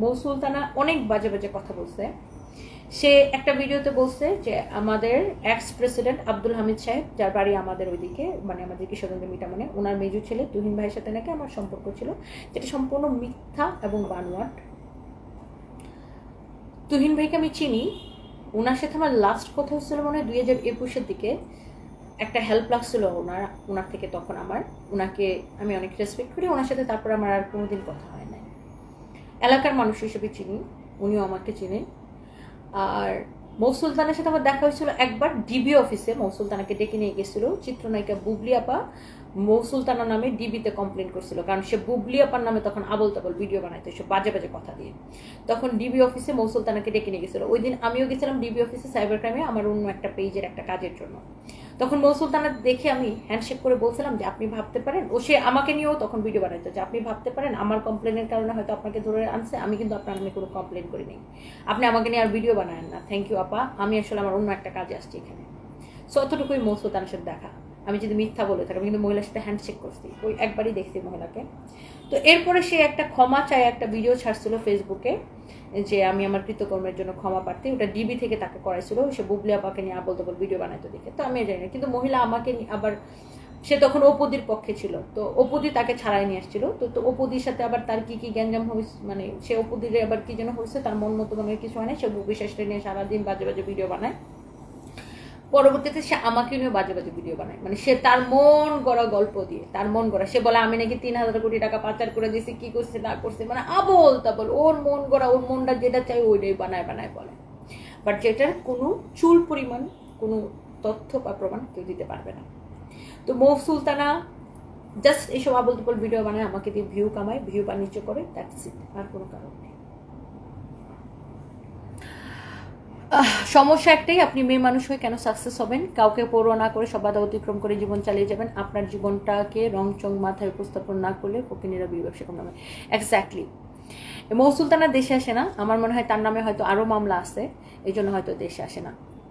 মৌ সুলতানা অনেক বাজে বাজে কথা বলছে। সে একটা ভিডিওতে বলছে যে আমাদের এক্স প্রেসিডেন্ট আব্দুল হামিদ সাহেব, যার বাড়ি আমাদের ওইদিকে মানে আমাদের কিশোরগঞ্জ মিটামনে ওনার মেজু ছেলে তুহিন ভাইয়ের সাথে নাকি আমার সম্পর্ক ছিল, যেটা সম্পূর্ণ মিথ্যা এবং বানোয়াট। তুহিন ভাইকে আমি চিনি, ওনার সাথে আমার লাস্ট কথা হচ্ছিল মনে হয় দুই হাজার একুশের দিকে। একটা হেল্প লাগছিল ওনার ওনার থেকে তখন আমার। ওনাকে আমি অনেক রেসপেক্ট করি, ওনার সাথে তারপর আমার আর কোনোদিন কথা হয় এলাকার মানুষ হিসেবে চিনি, উনিও আমাকে চিনেন। আর মৌসুলতানের সাথে আমার দেখা হয়েছিল একবার, ডিবি অফিসে মৌসুলতানাকে ডেকে নিয়ে গেছিল। চিত্রনায়িকা বুবলি আপা মৌসুলতানা নামে ডিবিতে কমপ্লেন করছিল, কারণ সে বুবলি আপার নামে তখন আবল তাবল ভিডিও বানাইতো, সে বাজে বাজে কথা দিয়ে। তখন ডিবি অফিসে মৌসুলতানাকে ডেকে নিয়ে গেছিল। ওই দিন আমিও গেছিলাম ডিবি অফিসে সাইবার ক্রাইমে আমার অন্য একটা পেজের একটা কাজের জন্য। তখন মৌসুলতানা দেখে আমি হ্যান্ডশেক করে বলছিলাম যে আপনি ভাবতে পারেন, ও সে আমাকে নিয়েও তখন ভিডিও বানাইতো যে আপনি ভাবতে পারেন আমার কমপ্লেনের কারণে হয়তো আপনাকে ধরে আনছে, আমি কিন্তু আপনার নামে কোনো কমপ্লেন করিনি। আপনি আমাকে নিয়ে আর ভিডিও বানায়েন না। থ্যাংক ইউ আপা। আমি আসলে আমার অন্য একটা কাজে আসছি এখানে। সো অতটুকুই মৌসুলতানের সাথে দেখা। আমি যদি মিথ্যা বলে থাকি, আমি কিন্তু মহিলার সাথে হ্যান্ডশেক করছি। ওই একবারই দেখছি মহিলাকে। তো এরপরে সে একটা ক্ষমা চায়, একটা ভিডিও ছাড়ছিল ফেসবুকে যে আমি আমার কৃতকর্মের জন্য ক্ষমা প্রার্থী। ওটা ডিবি থেকে তাকে করাইছিল। সে বুবলি আপাকে নিয়ে আবল তবল ভিডিও বানাইতো দেখে। তো আমি জানি না। কিন্তু মহিলা আমাকে আবার, সে তখন অপুদির পক্ষে ছিল। তো অপুদি তাকে ছাড়াই নিয়ে আসছিল। তো তো অপুদির সাথে আবার তার কি কি গ্যাঞ্জাম হয়েছে মানে সে অপুদির আবার কি যেন হয়েছে তার মন মতো মনে কিছু হয় না সে বিশ্বাসটা নিয়ে সারাদিন বাজে বাজে ভিডিও বানায়। পরবর্তীতে সে আমাকে নিয়ে বাজে বাজে ভিডিও বানায়। মানে সে তার মন গড়া গল্প দিয়ে, তার মন গড়া। সে বলে, আমি নাকি তিন হাজার কোটি টাকা পাচার করে দিয়েছি, কি করছে, না করছে? মানে আবল তাবল, ওর মন গড়া, ওর মনটা যেটা চাই ওইটাই বানায় বানায় বলে। বাট যেটার কোনো চুল পরিমাণ, কোনো তথ্য বা প্রমাণ কেউ দিতে পারবে না। তো মৌ সুলতানা জাস্ট এইসব আবল তাবল ভিডিও বানায়, আমাকে দিয়ে ভিউ কামায় ভিউ বাণিজ্য করে দ্যাটস ইট আর কোনো কারণ নেই। সমস্যা একটাই, আপনি মেয়ে মানুষ হয়ে কেন সাকসেস হবেন? কাউকে পড়ো না করে, সব বাধা অতিক্রম করে জীবন চালিয়ে যাবেন। আপনার জীবনটাকে রং চং মাথায় উপস্থাপন না করলে ফকিনীরা বিয়ে ব্যবসা কম এক্স্যাক্টলি মৌসুলতানা দেশে আসে না। আমার মনে হয় তার নামে হয়তো আরও মামলা আছে। এই জন্য হয়তো দেশে আসে না।